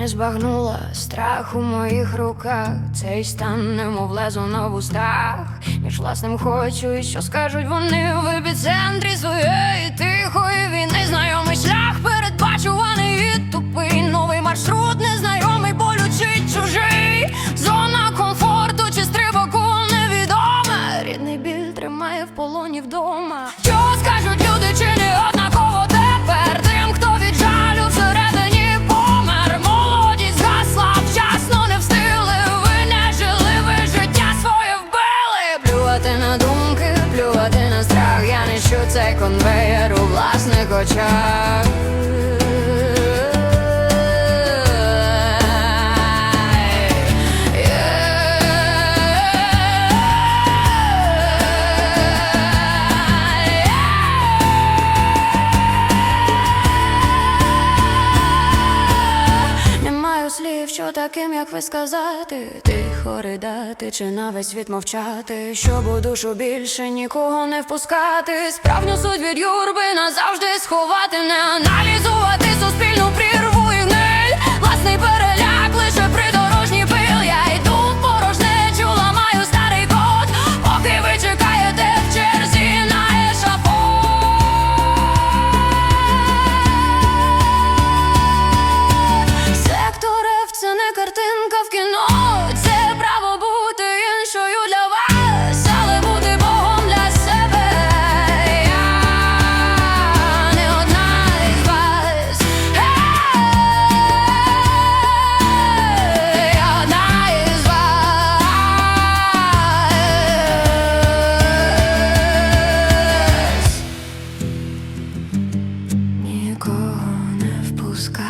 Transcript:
не збагнула страх у моїх руках. Цей стан немов лезо на вустах. Між власним хочу, і що скажуть вони в епіцентрі своєї тихої війни. Знайомий шлях передбачуваний і тупий. Новий маршрут незнайомий, болючий чужий. Зона комфорту чи стрибок у невідоме. Рідний біль тримає в полоні вдома. Що скажуть люди, чи не однаково власних очах. Таким, як ви сказати, тихо ридати чи на весь світ мовчати, щоб у душу більше нікого не впускати. Справжню суть від юрби назавжди сховати, не аналізувати суспільну suka.